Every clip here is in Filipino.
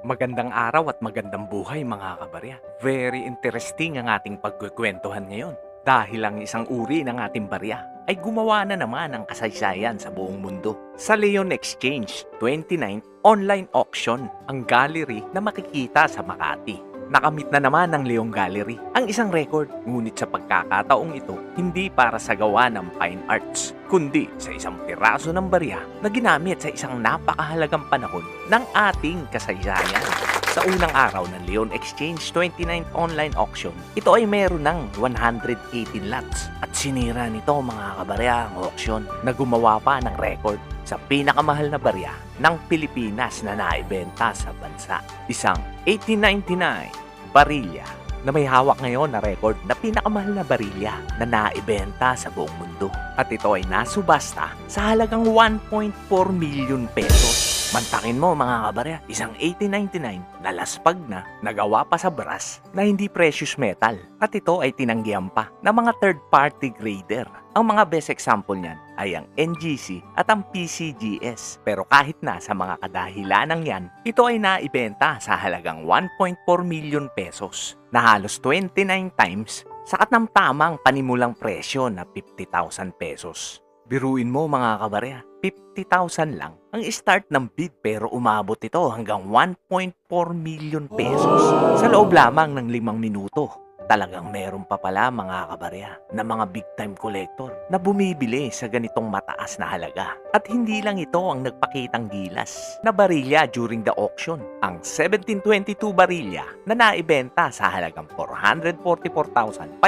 Magandang araw at magandang buhay mga kabarya. Very interesting ang ating pagkukwentuhan ngayon. Dahil ang isang uri ng ating barya ay gumawa na naman ng kasaysayan sa buong mundo. Sa Leon Exchange 29 online auction, ang gallery na makikita sa Makati. Nakamit na naman ng Leon Gallery ang isang record. Ngunit sa pagkakataong ito, hindi para sa gawa ng fine arts, kundi sa isang piraso ng barya na ginamit sa isang napakahalagang panahon ng ating kasaysayan. Sa unang araw ng Leon Exchange 29th online auction, ito ay meron ng 118 lots at sinira nito mga kabarya ang auction na gumawa pa ng record sa pinakamahal na barya ng Pilipinas na naibenta sa bansa. Isang 1899 barilya na may hawak ngayon na record na pinakamahal na barilya na naibenta sa buong mundo. At ito ay nasubasta sa halagang 1.4 million pesos. Mantakin mo mga kabarya, isang 1899 na laspag na nagawa pa sa brass na hindi precious metal. At ito ay tinanggihan pa ng mga third-party grader. Ang mga best example niyan ay ang NGC at ang PCGS. Pero kahit na sa mga kadahilanang yan, ito ay naibenta sa halagang 1.4 million pesos na halos 29 times sa katamtamang panimulang presyo na 50,000 pesos. Biruin mo mga kabarya, 50,000 lang ang start ng bid pero umabot ito hanggang 1.4 million pesos sa loob lamang ng limang minuto. Talagang meron pa pala mga kabarya na mga big time collector na bumibili sa ganitong mataas na halaga. At hindi lang ito ang nagpakitang gilas na barilya during the auction. Ang 1722 barilya na naibenta sa halagang 444,592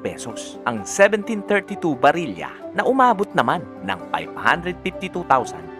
pesos. Ang 1732 barilya na umabot naman ng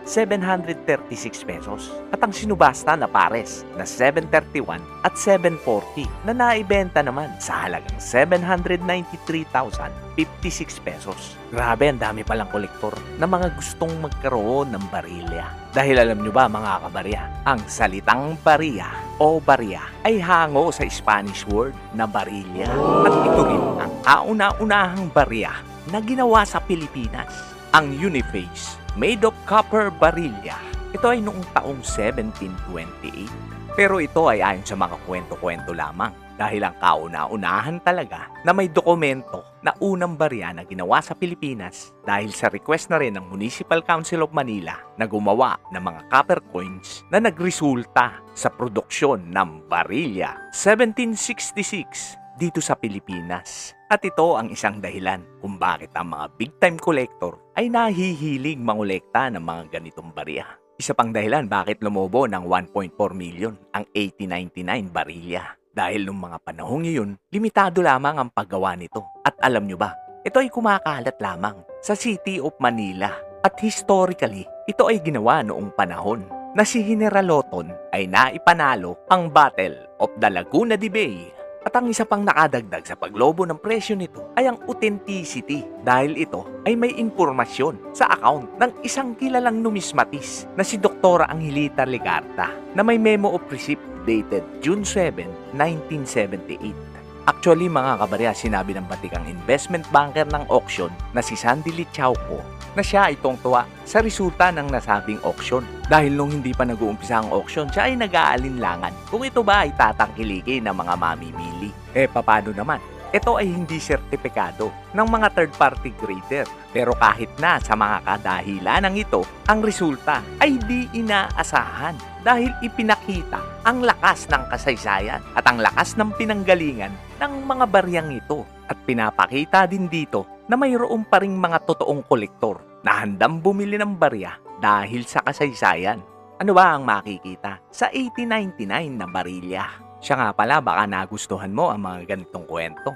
552,736 pesos. At ang sinubasta na pares na 731 at 740 na naibenta naman sa halagang 793,056 pesos. Grabe, ang dami palang kolektor na mga gustong magkaroon ng barilya. Dahil alam nyo ba mga kabarya, ang salitang bariya o barya ay hango sa Spanish word na barilya. At ito rin ang kauna-unahang barya na ginawa sa Pilipinas. Ang Uniface, made of copper barilya. Ito ay noong taong 1728. Pero ito ay ayon sa mga kwento-kwento lamang dahil ang kauna-unahan talaga na may dokumento na unang barya na ginawa sa Pilipinas dahil sa request na rin ng Municipal Council of Manila na gumawa ng mga copper coins na nagresulta sa produksyon ng barilya 1766 dito sa Pilipinas. At ito ang isang dahilan kung bakit ang mga big time collector ay nahihilig mangolekta ng mga ganitong barya. Isa pang dahilan bakit lumobo ng 1.4 million ang 1899 barilya. Dahil nung mga panahong iyon, limitado lamang ang paggawa nito. At alam nyo ba, ito ay kumakalat lamang sa City of Manila. At historically, ito ay ginawa noong panahon na si General Lawton ay naipanalo ang Battle of the Laguna de Bay at ang isa pang nakadagdag sa paglobo ng presyo nito ay ang authenticity dahil ito ay may impormasyon sa account ng isang kilalang numismatis na si Dr. Angelita Legarta na may memo of receipt dated June 7, 1978. Actually mga kabarya, sinabi ng batikang investment banker ng auction na si Sandy Lichauco na siya ay tuwa sa resulta ng nasabing auction. Dahil nung hindi pa nag-uumpisa ang auction, siya ay nag-aalinlangan kung ito ba ay tatangkilikin ng mga mamimili. Eh papano naman? Ito ay hindi sertipikado ng mga third-party grader. Pero kahit na sa mga kadahilan ng ito, ang resulta ay di inaasahan dahil ipinakita ang lakas ng kasaysayan at ang lakas ng pinanggalingan ng mga baryang ito. At pinapakita din dito na mayroon pa ring mga totoong kolektor na handang bumili ng barya dahil sa kasaysayan. Ano ba ang makikita sa 1899 na barilya? Siya nga pala baka nagustuhan mo ang mga ganitong kwento.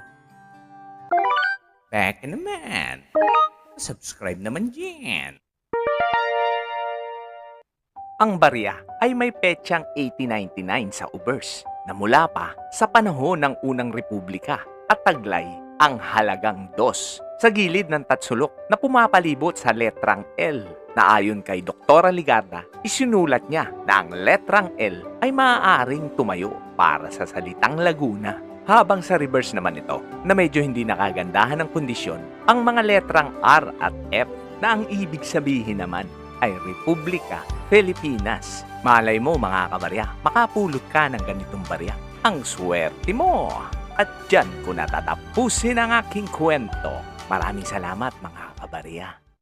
Back naman. Subscribe naman dyan. Ang barya ay may petsang 1899 sa Ubers na mula pa sa panahon ng unang republika at taglay ang halagang dos sa gilid ng tatsulok na pumapalibot sa letrang L na ayon kay Dr. Ligarda, isinulat niya na ang letrang L ay maaaring tumayo para sa salitang Laguna. Habang sa reverse naman ito, na medyo hindi nakagandahan ng kondisyon, ang mga letrang R at F na ang ibig sabihin naman ay Republika Pilipinas. Malay mo mga kabarya, makapulot ka ng ganitong barya. Ang swerte mo! At dyan ko natatapusin ang aking kwento. Maraming salamat mga kabarya.